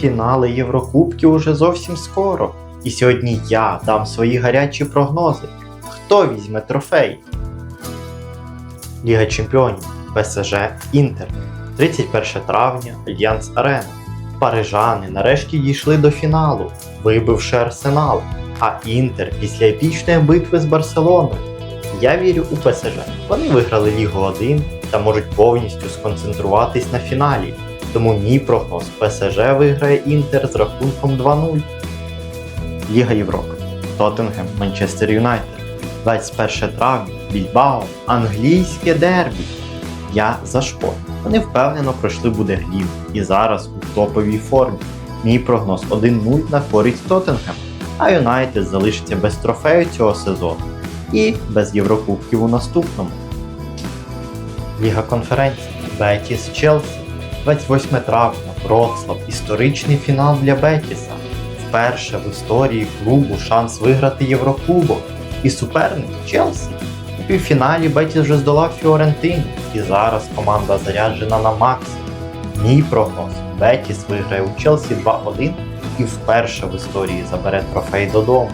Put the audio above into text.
Фінали Єврокубків уже зовсім скоро. І сьогодні я дам свої гарячі прогнози. Хто візьме трофей? Ліга Чемпіонів, ПСЖ, Інтер. 31 травня, Альянс Арена. Парижани нарешті дійшли до фіналу, вибивши Арсенал, а Інтер після епічної битви з Барселоною. Я вірю у ПСЖ. Вони виграли Лігу 1 та можуть повністю сконцентруватись на фіналі. Тому мій прогноз ПСЖ виграє Інтер з рахунком 2-0. Ліга Європи. Тоттенгем, Манчестер Юнайтед. 21 травня, Більбао, англійське дербі. Я за шпор. Вони впевнено пройшли Будеглів і зараз у топовій формі. Мій прогноз 1-0 на користь Тоттенгем, а Юнайтед залишиться без трофею цього сезону і без Єврокубків у наступному. Ліга конференцій Бетіс Челсі. 28 травня, Вроцлав, історичний фінал для Бетіса. Вперше в історії клубу шанс виграти Єврокубок. І суперник Челсі. У півфіналі Бетіс вже здолав Фіорентину, і зараз команда заряджена на макс. Мій прогноз: Бетіс виграє у Челсі 2-1 і вперше в історії забере трофей додому.